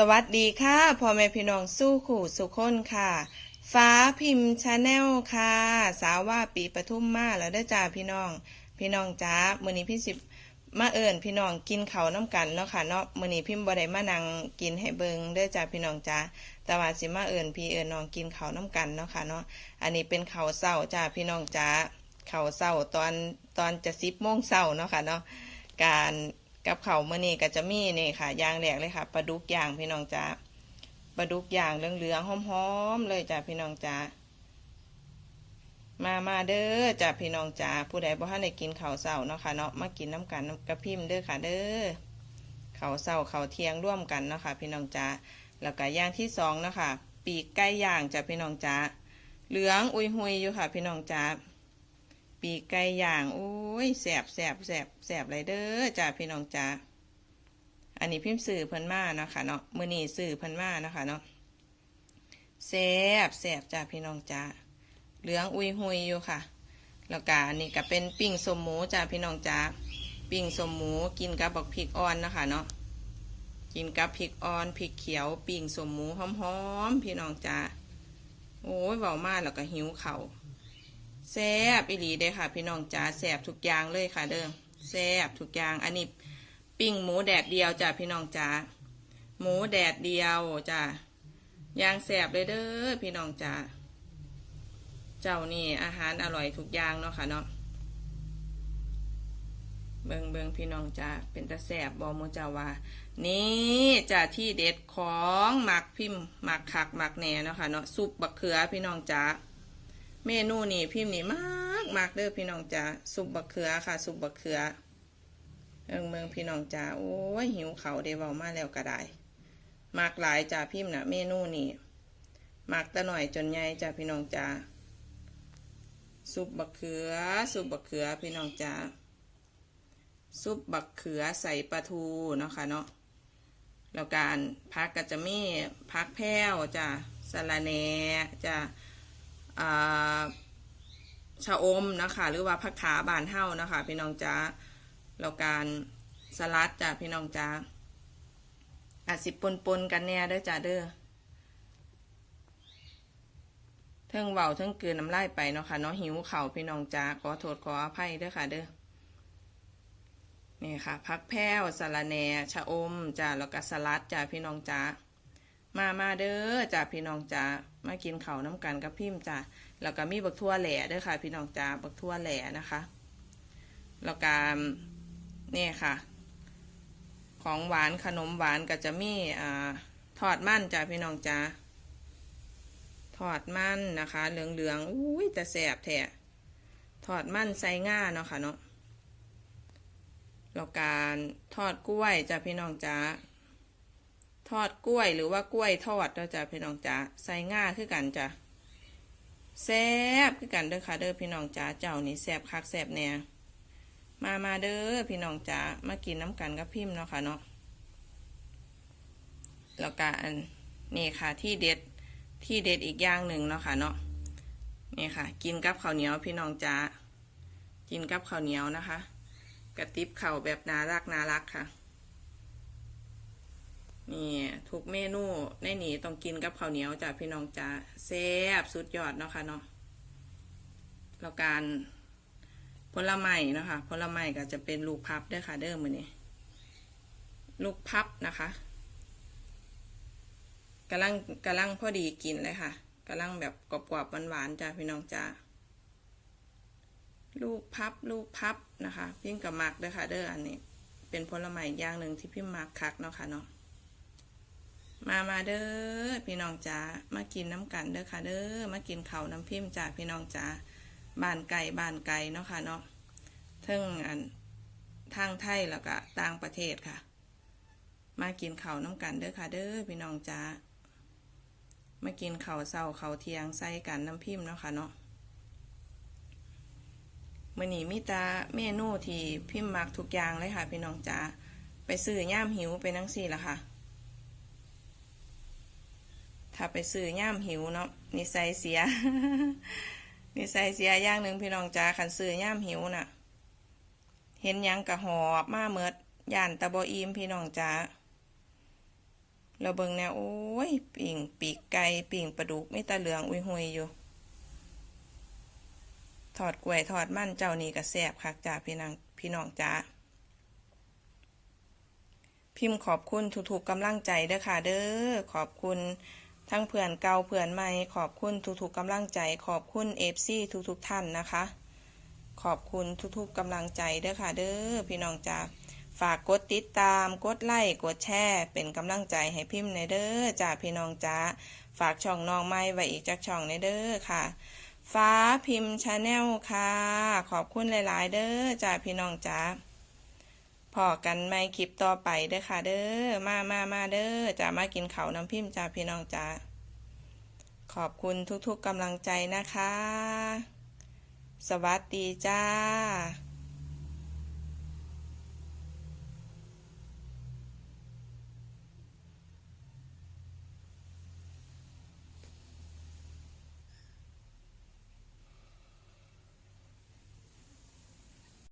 สวัสดีค่ะพ่อแม่พี่น้องสู้ขู่สุขคนค่ะ ฟ้าพิมพ์ชาแนลค่ะ สาวว่าปีปทุมมาแล้วได้อจ้าพี่น้อง พี่น้องจ้ามื้อนี้พี่สิบมาเอิญพี่น้องกินเขาน้ำกันเนาะค่ะเนาะมื้อนี้พิมพ์บ่ได้มานั่งกินให้เบิงเด้อจ้าพี่น้องจ้าแต่ว่าสิมาเอิญพี่เอิญน้องกินเขาน้ำกันเนาะค่ะเนาะอันนี้เป็นเขาเศร้าจ้าพี่น้องจ้าเขาเศร้าตอนตอนจะสิบโมงเศร้าเนาะค่ะเนาะการ กับเขาวมื่อนี้ก็จะมีนี่ค่ะยางแหลกเลยค่ะปลาดุกยางพี่น้องจ้าปลาดุกยางเหลืองๆหอมๆเลยจ้าพี่น้องจ้ามามาเด้อจ้าพี่น้องจ้าผู้ใดบ่ทันได้กินข้าวเช้าเนาะค่ะเนาะมากินน้ำกันกับพิมเด้อค่ะเด้อข้าวเช้าข้าวเที่ยงร่วมกันเนาะค่ะพี่น้องจ้าแล้วก็ย่างที่สองเนาะค่ะปีกไก่ย่างจ้าพี่น้องจ้าเหลืองอุยหุยอยู่ค่ะพี่น้องจ้า ปีกไก่ย่างโอ้ยแสบแสบแสบแสบไรเด้อจ้าพี่น้องจ้าอันนี้พิมพ์สื่อเพิ่นมาเนาะค่ะเนาะมือนีสื่อเพิ่นมาเนาะค่ะเนาะแสบแสบจ้าพี่น้องจ้าเหลืองอุยหุยอยู่ค่ะ แล้วก็อันนี้ก็เป็นปิ้งสมหมูจ้าพี่น้องจ้าปิ้งสมหมูกินกับบักพริกอ่อนนะคะเนาะกินกับพริกอ่อนพริกเขียวปิ้งสมหมูหอมๆพี่น้องจ้าโอ้ยเบามาแล้วก็หิวเข่า แซบอีหลีเด้ค่ะ พี่น้องจ๋าแซบทุกอย่างเลยค่ะ เด้อแซบทุกอย่างอันนี้ปิ้งหมูแดดเดียวจ้ะพี่น้องจ๋าหมูแดดเดียวจ้ะย่างแซบเลยเด้อพี่น้องจ๋าเจ้านี่อาหารอร่อยทุกอย่างเนาะค่ะเนาะเบิงเบิงพี่น้องจ๋าเป็นตาแซบบอมูจาวานี่จ้ะที่เด็ดของหมักพิมพ์หมักคักหมักแหน่เนาะค่ะเนาะซุปบักเขือพี่น้องจ๋า เมนูนี่พิมพ์นี่มากมากเด้อพี่น้องจ๋าซุปบักเขือค่ะซุปบักเขือเมืองเมืองพี่น้องจ๋าโอ้ยหิวเขาเดเว้ามาแล้วก็ได้มากหลายจ้าพิมพ์นะเมนูนี่มากตะหน่อยจนใหญ่จ้าพี่น้องจ๋าซุปบักเขือซุปบักเขือพี่น้องจ๋าซุปบักเขือใส่ปลาทูเนาะค่ะเนาะแล้วการพักก็จะมีพักแพ้วจ้าสะระแหน่จ้า อ่าชะอมนะคะ หรือว่าผักขาบานเท่านะคะ พี่น้องจ้าแล้วการสลัดจ้ะพี่น้องจ้าอาจสิปนปนกันแน่เด้อจ้าเด้อเทิงเบาเทิงเกินน้ำลายไปเนาะค่ะเนาะหิวเข่าพี่น้องจ้าขอโทษขออภัยเด้อค่ะเด้อนี่ค่ะพักแพ้วสะระแหน่ชะอมจ้าแล้วก็สลัดจ้าพี่น้องจ้า มามาเด้อจ้าพี่น้องจ้ามากินเขาน้ำกันกับพิมพ์จ้าแล้วก็มีบักทั่วแหล่เด้อค่ะ พี่น้องจ้าบักทั่วแหล่นะคะแล้วก็นี่ค่ะ ของหวานขนมหวานก็จะมีอ่าทอดมันจ้าพี่น้องจ้าทอดมันนะคะ เหลืองเหลืองๆอุ้ยแต่แสบแท้ทอดมันใส่ง่าเนาะค่ะเนาะแล้วการทอดกล้วยจ้าพี่น้องจ้า ทอดกล้วยหรือว่ากล้วยทอดเด้อจ้ะพี่น้องจ๋าใส่ง่าคือกันจ้ะแซ่บคือกันเด้อค่ะเด้อพี่น้องจ๋าเจ้านี่แซบคักแซบแน่มามาเด้อพี่น้องจ๋ามากินน้ำกันกับพิมพ์เนาะค่ะเนาะแล้วก็อันนี่ค่ะที่เด็ดที่เด็ดอีกอย่างหนึ่งเนาะค่ะเนาะนี่ค่ะ กินกับข้าวเหนียวพี่น้องจ๋ากินกับข้าวเหนียวนะคะ กระติบเข่าวแบบน่ารักน่ารักค่ะ นี่ทุกเมนูในนี้ต้องกินกับข้าวเหนียวจ้ะพี่น้องจ้าแซ่บสุดยอดเนาะค่ะเนาะแล้วการผลไม้นะคะผลไม้ก็จะเป็นลูกพับด้อค่ะ เด้อมือนี้ลูกพับนะคะกำลังกำลังพอดีกินเลยค่ะกำลังแบบกรอบๆหวานๆจ้ะพี่น้องจ้าลูกพับลูกพับนะคะ พิมกับมักด้อค่ะ เด้ออันนี้ เป็นผลไม้อย่างหนึ่งที่พิมมักคักเนาะค่ะเนาะ มามาเด้อพี่น้องจ๋ามากินน้ำกันเด้อค่ะ เด้อมากินข้าวน้ำพิมพ์จ้าพี่น้องจ๋าบ้านไก่บ้านไก่เนาะค่ะเนาะเทิงอันทางไทยแล้วก็ต่างประเทศค่ะ มากินข้าวน้ำกันเด้อค่ะ เด้อพี่น้องจ๋ามากินข้าวเช้าข้าวเทียงใส่กันน้ำพิมพ์เนาะค่ะเนาะมื่อนี้มีแตาเมนูที่พิมพ์มักทุกอย่างเลยค่ะ พี่น้องจ๋าไปซื้อย่ามหิวไปนั่งสี่ละค่ะ ถ้าไปซื้อย่ามหิวเนาะนิสัยเสีย นิสัยเสียอย่างหนึ่งพี่น้องจ้าขันซื้อย่ามหิวน่ะ เห็นยังกะหอบมาเมิดย่านตะบออีมพี่น้องจ้าเราเบิ่งแนวโอ้ยปิ่งปีกไก่ปิ่งปลาดุกไม่ตาเหลืองอุ้ยหุยอยู่ทอดกล้วยทอดมั่นเจ้านี่ก็แซ่บคักจ้าพี่นางพี่น้องจ้าพิมพ์ขอบคุณทุกๆกำลังใจเด้อค่ะเด้อขอบคุณ ทั้งเพื่อนเก่าเพื่อนใหม่ขอบคุณทุกๆกำลังใจ ขอบคุณเอฟซีทุกๆท่านนะคะ ขอบคุณทุกๆกำลังใจเด้อค่ะ เด้อพี่น้องจ้าฝากกดติดตาม กดไลค์ กดแชร์ เป็นกำลังใจให้พิมพ์ในเด้อจ้าพี่น้องจ้าฝากช่องน้องไม้ไว้อีกจักช่องในเด้อค่ะ ฟ้าพิมพ์ชาแนลค่ะ ขอบคุณหลาย ๆ เด้อจ้าพี่น้องจ้า พอกันไม่คลิปต่อไปเด้อค่ะ เด้อมามามาเด้อจะมากินเขาน้ำพิมพ์จ้าพี่น้องจ้าขอบคุณทุกๆกำลังใจนะคะ สวัสดีจ้า